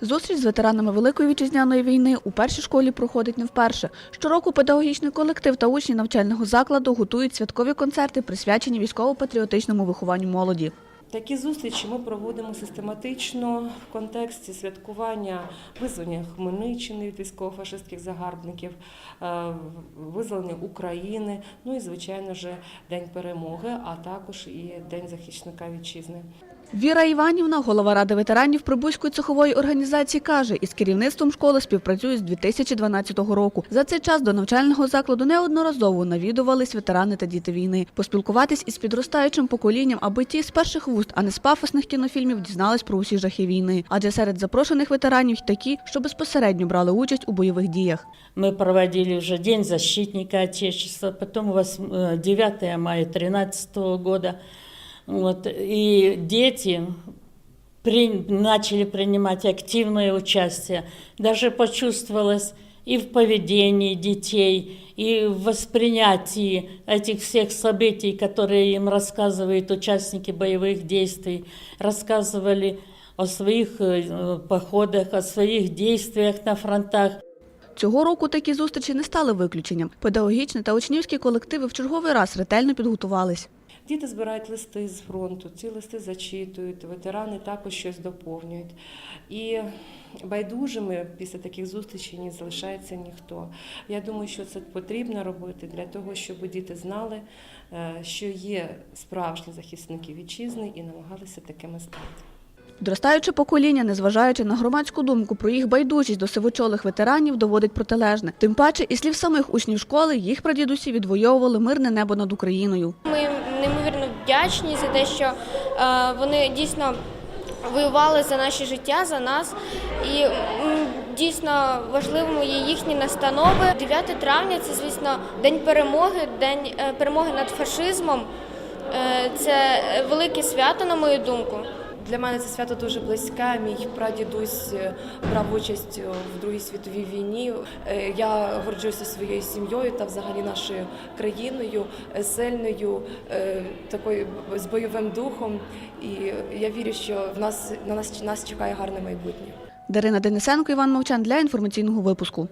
Зустріч з ветеранами Великої вітчизняної війни у першій школі проходить не вперше. Щороку педагогічний колектив та учні навчального закладу готують святкові концерти, присвячені військово-патріотичному вихованню молоді. Такі зустрічі ми проводимо систематично в контексті святкування визволення Хмельниччини від військово-фашистських загарбників, е, визволення України, ну і звичайно ж День перемоги, а також і День захисника вітчизни. Віра Іванівна, голова ради ветеранів Прибузької цехової організації, каже, із керівництвом школи співпрацює з 2012 року. За цей час до навчального закладу неодноразово навідувались ветерани та діти війни, поспілкуватись із підростаючим поколінням, аби ті з перших вуст, а не з пафосних кінофільмів, дізнались про усі жахи війни. Адже серед запрошених ветеранів й такі, що безпосередньо брали участь у бойових діях. Мы проводили уже День защитника Отечества, э, 9 мая 2013 года. Вот, и дети при- начали принимать активное участие. Даже почувствовалось и в поведении детей, и в воспринятии этих всех событий, которые им рассказывают участники боевых действий, рассказывали о своих э, походах, о своих действиях на фронтах. Цього року такі зустрічі не стали виключенням. Педагогічні та учнівські колективи в черговий раз ретельно підготувались. Діти збирають листи з фронту, ці листи зачитують, ветерани також щось доповнюють. І байдужими після таких зустрічей не залишається ніхто. Я думаю, що це потрібно робити для того, щоб діти знали, е, що є справжні захисники вітчизни і намагалися такими стати. Підростаюче покоління, незважаючи на громадську думку про їх байдужість до сивочолих ветеранів, доводить протилежне. Тим паче, і слів самих учнів школи, їх прадідусі відвоювали мирне небо над Україною. Ми їм неймовірно вдячні за те, що е, вони дійсно воювали за наше життя, за нас. І дійсно важливими є їхні настанови. 9 травня це, звісно, день перемоги, день е, перемоги над фашизмом. Е, Це велике свято, на мою думку. Для мене це свято дуже близьке. Мій прадідусь е, брав участь в Другій світовій війні. Е, Я горджуся своєю сім'єю та взагалі нашою країною, е, сильною, такою з бойовим духом. І я вірю, що в нас на нас нас чекає гарне майбутнє. Дарина Денисенко, Іван Мовчан для інформаційного випуску.